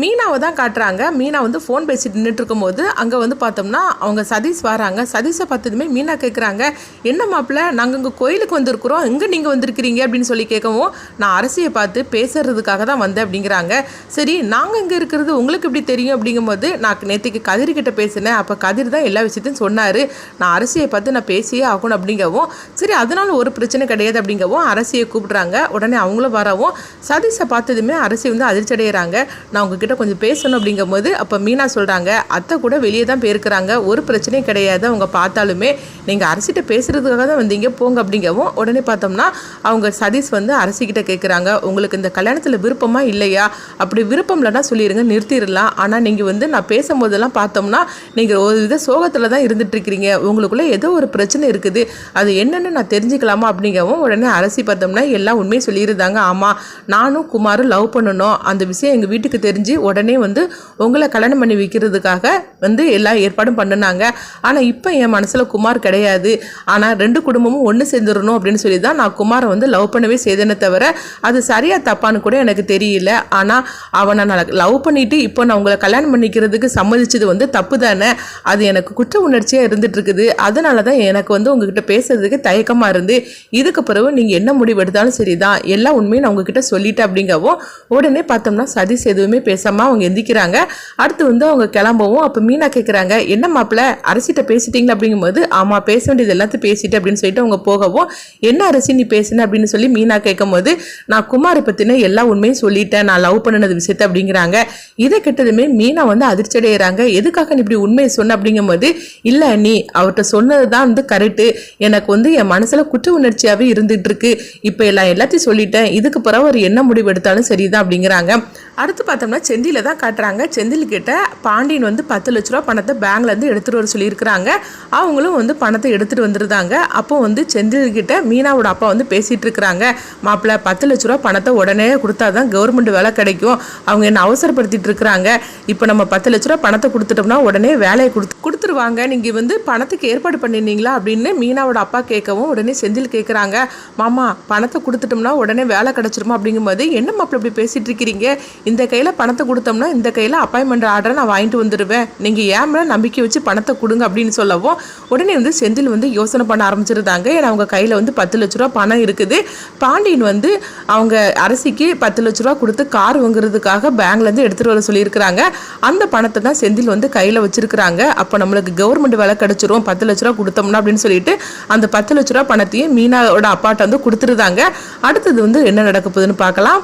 மீனாவை தான் காட்டுறாங்க. மீனா வந்து ஃபோன் பேசிட்டு நின்றுட்டு இருக்கும்போது அங்கே வந்து பார்த்தோம்னா அவங்க சதீஷ் வராங்க. சதீஷை பார்த்ததுமே மீனா கேட்குறாங்க என்ன மாப்பிள்ள நாங்கள் இங்கே கோயிலுக்கு வந்திருக்கிறோம். எங்கே நீங்கள் வந்திருக்கிறீங்க? அப்படின்னு சொல்லி கேட்கவும் நான் அரசியை பார்த்து பேசுறதுக்காக தான் வந்தேன். அப்படிங்கிறாங்க. சரி நாங்கள் இங்கே இருக்கிறது உங்களுக்கு எப்படி தெரியும்? அப்படிங்கும்போது நான் நேற்றுக்கு கதிர்கிட்ட பேசினேன். அப்போ கதிர் தான் எல்லா விஷயத்தையும் சொன்னார். நான் அரசியை பார்த்து நான் பேசியே ஆகணும். அப்படிங்கவும் சரி அதனால ஒரு பிரச்சனை கிடையாது. அப்படிங்கவும் அரசியை கூப்பிடுறாங்க. உடனே அவங்களும் வரவும் சதீஷை பார்த்ததுமே அரசி வந்து அதிர்ச்சி அடைகிறாங்க நான் உங்ககிட்ட கொஞ்சம் பேசணும் அப்படிங்கும்போது அப்போ மீனா சொல்கிறாங்க அத்தை கூட வெளியே தான் போயிருக்கிறாங்க ஒரு பிரச்சனையும் கிடையாது. அவங்க பார்த்தாலுமே நீங்கள் அரசிட்ட பேசுகிறதுக்காக தான் வந்தீங்க போங்க அப்படிங்கவும் உடனே பார்த்தோம்னா அவங்க சதீஷ் வந்து அரசிக்கிட்ட கேட்குறாங்க உங்களுக்கு இந்த கல்யாணத்தில் விருப்பமா இல்லையா? அப்படி விருப்பம் இல்லைன்னா சொல்லிடுங்க நிறுத்திடலாம். ஆனால் நீங்கள் வந்து நான் பேசும்போதெல்லாம் பார்த்தோம்னா நீங்கள் ஒரு வித சோகத்தில் தான் இருந்துகிட்ருக்கிறீங்க உங்களுக்குள்ளே ஏதோ ஒரு பிரச்சனை இருக்குது. அது என்னென்னு நான் தெரிஞ்சுக்கலாமா? அப்படிங்கவும் உடனே அரசி பார்த்தோம்னா எல்லாம் உண்மையை சொல்லியிருந்தாங்க. ஆமாம் நானும் குமாரும் லவ் பண்ணணும். அந்த விஷயம் எங்கள் வீட்டுக்கு தெரிஞ்சு உடனே வந்து உங்களை கல்யாணம் பண்ணி வைக்கிறதுக்காக வந்து எல்லா ஏற்பாடும் பண்ணினாங்க. ஆனால் இப்போ என் மனசில் குமார் கிடையாது. ஆனால் ரெண்டு குடும்பமும் ஒன்று சேர்ந்துடணும் அப்படின்னு சொல்லி தான் நான் குமாரை வந்து லவ் பண்ணவே செய்தேனே தவிர அது சரியாக தப்பான்னு கூட எனக்கு தெரியல. ஆனால் அவனை நான் லவ் பண்ணிவிட்டு இப்போ நான் உங்களை கல்யாணம் பண்ணிக்கிறதுக்கு சம்மதிச்சது வந்து தப்பு தானே? அது எனக்கு குற்ற உணர்ச்சியாக இருந்துகிட்ருக்குது அதனால தான் எனக்கு வந்து உங்ககிட்ட பேசுறதுக்கு தயக்கமாக இருந்து இதுக்கு பிறகு நீங்கள் என்ன முடிவு எடுத்தாலும் சரிதான். எல்லா உண்மையும் நான் உங்ககிட்ட சொல்லிட்டேன் அப்படிங்கவும் உடனே பார்த்தோம்னா சதீஷ் எதுவுமே பேசாமல் அவங்க எந்திக்கிறாங்க. அடுத்து வந்து அவங்க கிளம்பவும் அப்போ மீனா கேட்குறாங்க என்ன மாப்பிள்ள அரசிட்ட பேசிட்டீங்களா? அப்படிங்கும்போது ஆமாம் பேச வேண்டியது எல்லாத்தையும் பேசிட்டு அப்படின்னு சொல்லிட்டு அவங்க போகவும் என்ன அரசி நீ பேசுன? அப்படின்னு சொல்லி மீனா கேட்கும்போது நான் குமாரை பற்றின எல்லா உண்மையும் சொல்லிட்டேன். நான் லவ் பண்ணினது விஷயத்த அப்படிங்கிறாங்க. இதை கெட்டதுமே மீனா வந்து அதிர்ச்சி அடைகிறாங்க எதுக்காக நீ இப்படி உண்மையை சொன்ன அப்படிங்கும்போது இல்லை நீ அவர்கிட்ட சொன்னது தான் வந்து கரெக்டு எனக்கு வந்து என் மனசில் குற்ற உணர்ச்சியாகவே இருந்துகிட்டு இருக்கு இப்போ எல்லாம் எல்லாத்தையும் சொல்லிட்டேன். இதுக்கு பிறகு அவர் என்ன முடிவு எடுத்தாலும் சரிதான் அப்படிங்கிறாங்க. அடுத்து பார்த்தோம்னா செந்தியில் தான் காட்டுறாங்க. செந்தில் கிட்ட பாண்டியன் வந்து பத்து லட்ச ரூபா பணத்தை பேங்க்லேருந்து எடுத்துகிட்டு வர சொல்லியிருக்கிறாங்க. அவங்களும் வந்து பணத்தை எடுத்துகிட்டு வந்துருந்தாங்க. அப்போ வந்து செந்தில் கிட்ட மீனாவோட அப்பா வந்து பேசிகிட்டு இருக்கிறாங்க. மாப்பிள்ள பத்து லட்ச ரூபா பணத்தை உடனே கொடுத்தா தான் கவர்மெண்ட் வேலை கிடைக்கும். அவங்க என்ன அவசரப்படுத்திட்டு இருக்கிறாங்க இப்போ நம்ம பத்து லட்ச ரூபா பணத்தை கொடுத்துட்டோம்னா உடனே வேலையை கொடுத்து கொடுத்துருவாங்க. நீங்கள் வந்து பணத்துக்கு ஏற்பாடு பண்ணிருந்தீங்களா அப்படின்னு மீனாவோட அப்பா கேட்கவும் உடனே செந்தில் கேட்குறாங்க. மாமா பணத்தை கொடுத்துட்டோம்னா உடனே வேலை கிடச்சிருமா அப்படிங்கும்போது என்ன மாப்பிள்ள இப்படி பேசிகிட்டு இருக்கிறீங்க இந்த கையில் பணத்தை கொடுத்தோம்னா இந்த கையில் அப்பாயின்மெண்ட் ஆர்டரை நான் வாங்கிட்டு வந்துடுவேன் நீங்கள் ஏன் மேலே நம்பிக்கை வச்சு பணத்தை கொடுங்க அப்படின்னு சொல்லவும் உடனே வந்து செந்தில் வந்து யோசனை பண்ண ஆரம்பிச்சிருந்தாங்க. ஏன்னா அவங்க கையில் வந்து பத்து லட்ச ரூபா பணம் இருக்குது. பாண்டியன் வந்து அவங்க அரசிக்கு பத்து லட்ச ரூபா கொடுத்து கார் வாங்குறதுக்காக பேங்க்லேருந்து எடுத்துகிட்டு வர சொல்லியிருக்கிறாங்க. அந்த பணத்தை தான் செந்தில் வந்து கையில் வச்சிருக்கிறாங்க. அப்போ நம்மளுக்கு கவர்மெண்ட் வேலை கிடச்சிரும். பத்து லட்ச ரூபா கொடுத்தோம்னா அப்படின்னு சொல்லிட்டு அந்த பத்து லட்ச ரூபா பணத்தையும் மீனாவோட அப்பாட்ட வந்து கொடுத்துருந்தாங்க. அடுத்தது வந்து என்ன நடக்க போகுதுன்னு பார்க்கலாம்.